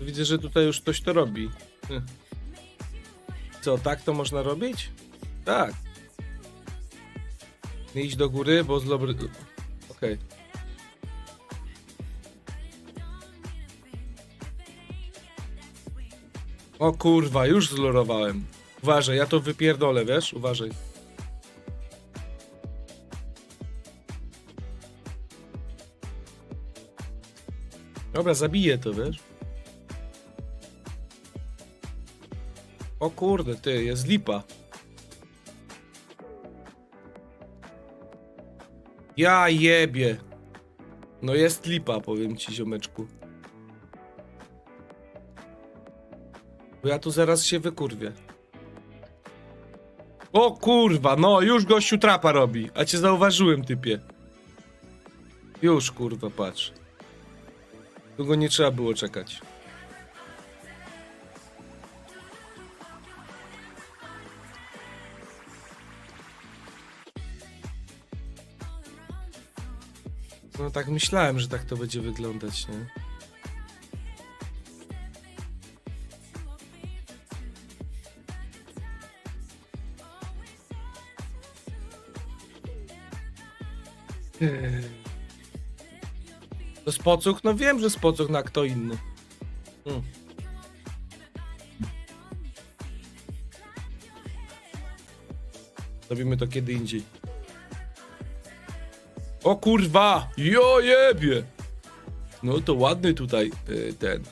Widzę, że tutaj już ktoś to robi. Hm. Co, tak to można robić? Tak. Nie idź do góry, bo zlobry... Okej. O kurwa, już zlorowałem. Uważaj, ja to wypierdolę, wiesz? Uważaj. Dobra, zabiję to, wiesz? O kurde, ty, jest lipa. Ja jebie. No jest lipa, powiem ci, ziomeczku. Bo ja tu zaraz się wykurwię. O kurwa, no już gościu trapa robi. A cię zauważyłem, typie. Już kurwa, patrz. Długo nie trzeba było czekać. No tak myślałem, że tak to będzie wyglądać, nie? To spocuch? No wiem, że spocuch na kto inny. Hmm. Robimy to kiedy indziej. O kurwa! Jo jebie! No to ładny tutaj y, ten.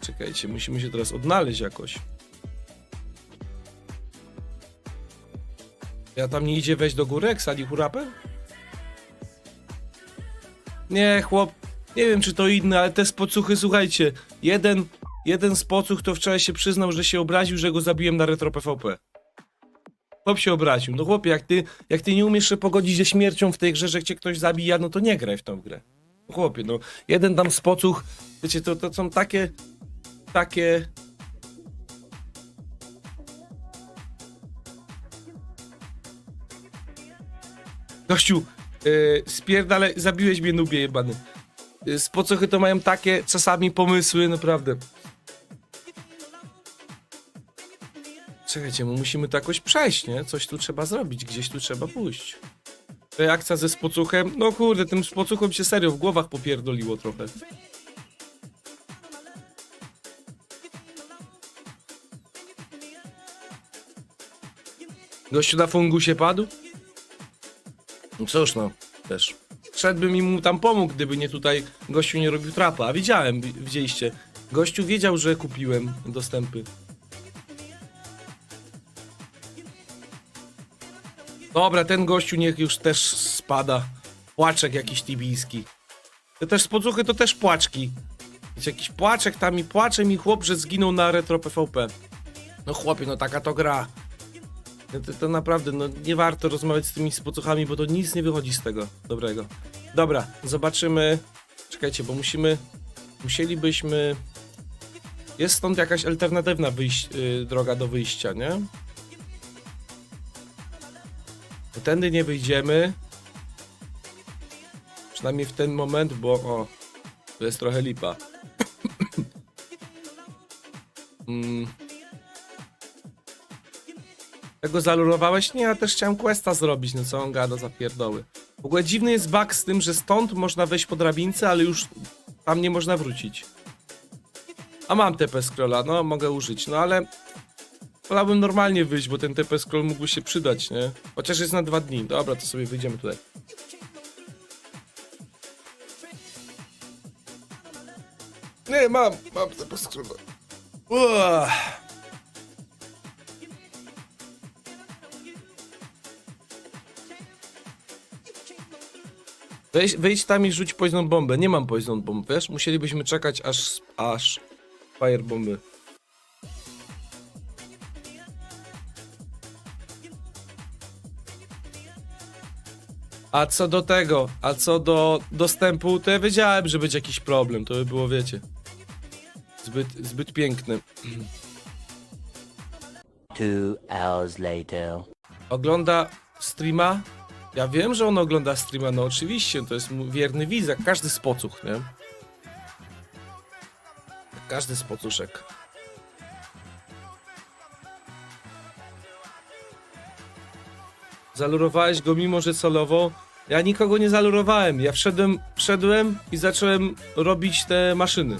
Czekajcie, musimy się teraz odnaleźć jakoś. Ja tam nie idzie wejść do góry, jak sali hurapę? Nie, chłop. Nie wiem, czy to inny, ale te spocuchy, słuchajcie. Jeden, jeden spocuch to wczoraj się przyznał, że się obraził, że go zabiłem na Retro PvP. Chłop się obraził. No chłopie, jak ty, jak ty nie umiesz się pogodzić ze śmiercią w tej grze, że cię ktoś zabija, no to nie graj w tą grę. No Chłopie, no jeden tam spocuch, wiecie, to, to są takie, takie... Gościu, yy, spierdale, zabiłeś mnie nubie jebany. Yy, Spocochy to mają takie czasami pomysły, naprawdę. Czekajcie, my musimy to jakoś przejść, nie? Coś tu trzeba zrobić, gdzieś tu trzeba pójść. Reakcja ze spocuchem? No kurde, tym spocuchem się serio w głowach popierdoliło trochę. Gościu na fungusie padł? No cóż no, też. Szedłbym i mu tam pomógł, gdyby nie tutaj gościu nie robił trapa. A widziałem, wi- widzieliście. Gościu wiedział, że kupiłem dostępy. Dobra, ten gościu niech już też spada. Płaczek jakiś tibijski. Te też spocuchy to też płaczki. Jest jakiś płaczek tam i płacze mi chłop, że zginął na retro PvP. No chłopie, no taka to gra. No To, to naprawdę, no nie warto rozmawiać z tymi spocuchami, bo to nic nie wychodzi z tego dobrego. Dobra, zobaczymy. Czekajcie, bo musimy. Musielibyśmy. Jest stąd jakaś alternatywna y, droga do wyjścia, nie? Tędy nie wyjdziemy. Przynajmniej w ten moment, bo o, to jest trochę lipa. mm. Tego zalurowałeś? Nie, ja też chciałem questa zrobić, no co on gada za pierdoły. W ogóle dziwny jest bug z tym, że stąd można wejść po drabince, ale już tam nie można wrócić. A mam TP scrolla, no mogę użyć, no ale wolałbym normalnie wyjść, bo ten TP scroll mógłby się przydać, nie? Chociaż jest na dwa dni. Dobra, to sobie wyjdziemy tutaj. Nie, mam, mam TP scrolla. Uah. Wejdź, wejdź tam i rzuć poison bombę. Nie mam poison bomb, wiesz? Musielibyśmy czekać aż, aż fire bomby. A co do tego, a co do dostępu, to ja wiedziałem, że będzie jakiś problem. To by było, wiecie, zbyt, zbyt piękne. Two hours later. Ogląda streama? Ja wiem, że on ogląda streama, no oczywiście, to jest mu wierny widz, jak każdy spocuch, nie? Każdy z pocuszek. Zalurowałeś go mimo, że solowo? Ja nikogo nie zalurowałem. Ja wszedłem, wszedłem i zacząłem robić te maszyny.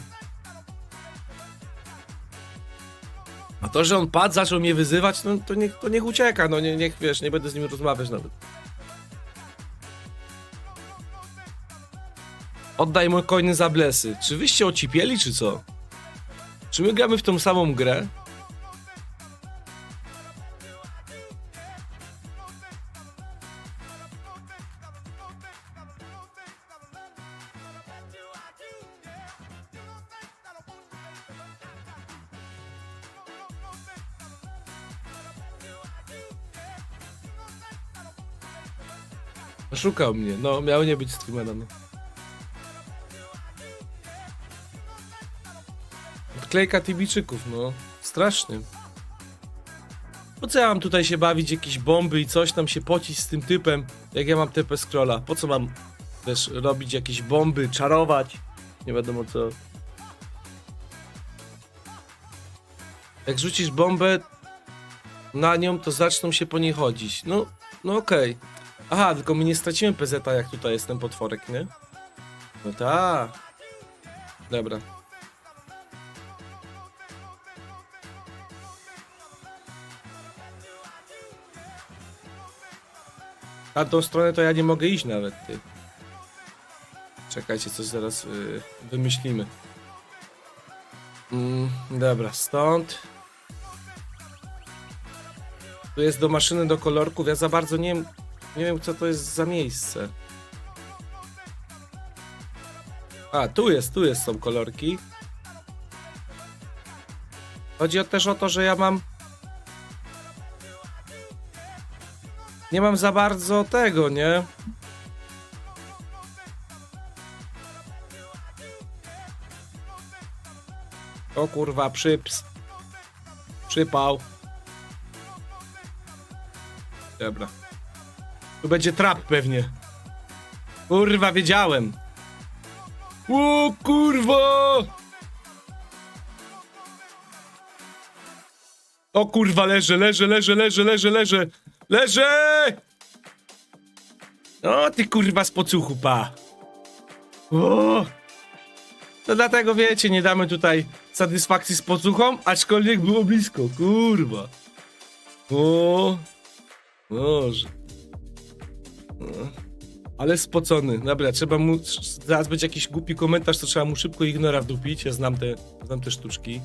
A to, że on padł, zaczął mnie wyzywać, no to niech, to niech ucieka, no nie, niech wiesz, nie będę z nim rozmawiać nawet. Oddaj moje coiny za blesy. Czy wyście ocipieli, czy co? Czy my gramy w tą samą grę? Szukał mnie, no miał nie być streamera, no. Odklejka Tibijczyków, no. Straszny. Po co ja mam tutaj się bawić, jakieś bomby i coś tam się pocić z tym typem, jak ja mam TP scrolla? Po co mam też robić jakieś bomby, czarować? Nie wiadomo co. Jak rzucisz bombę na nią, to zaczną się po niej chodzić. No, no okej. Aha, tylko my nie stracimy PZ, jak tutaj jest ten potworek, nie? No tak. Dobra. Na tą stronę to ja nie mogę iść nawet, ty. Czekajcie, coś zaraz yy, wymyślimy. Mm, dobra, stąd. Tu jest do maszyny do kolorków. Ja za bardzo nie wiem, nie wiem co to jest za miejsce. A, tu jest, tu jest są kolorki. Chodzi też o to, że ja mam Nie mam za bardzo tego, nie? O kurwa, przyps. Przypał. Dobra. Tu będzie trap pewnie. Kurwa, wiedziałem. O kurwa! O kurwa, leżę, leżę, leżę, leżę, leżę, leżę. Leżę! O, ty kurwa z pocuchu, pa. O! To dlatego wiecie, nie damy tutaj satysfakcji z pocuchą, aczkolwiek było blisko, kurwa. O! Boże. Ale spocony. Dobra, trzeba mu. Zaraz będzie jakiś głupi komentarz, to trzeba mu szybko ignora wdupić. Ja znam te, znam te sztuczki.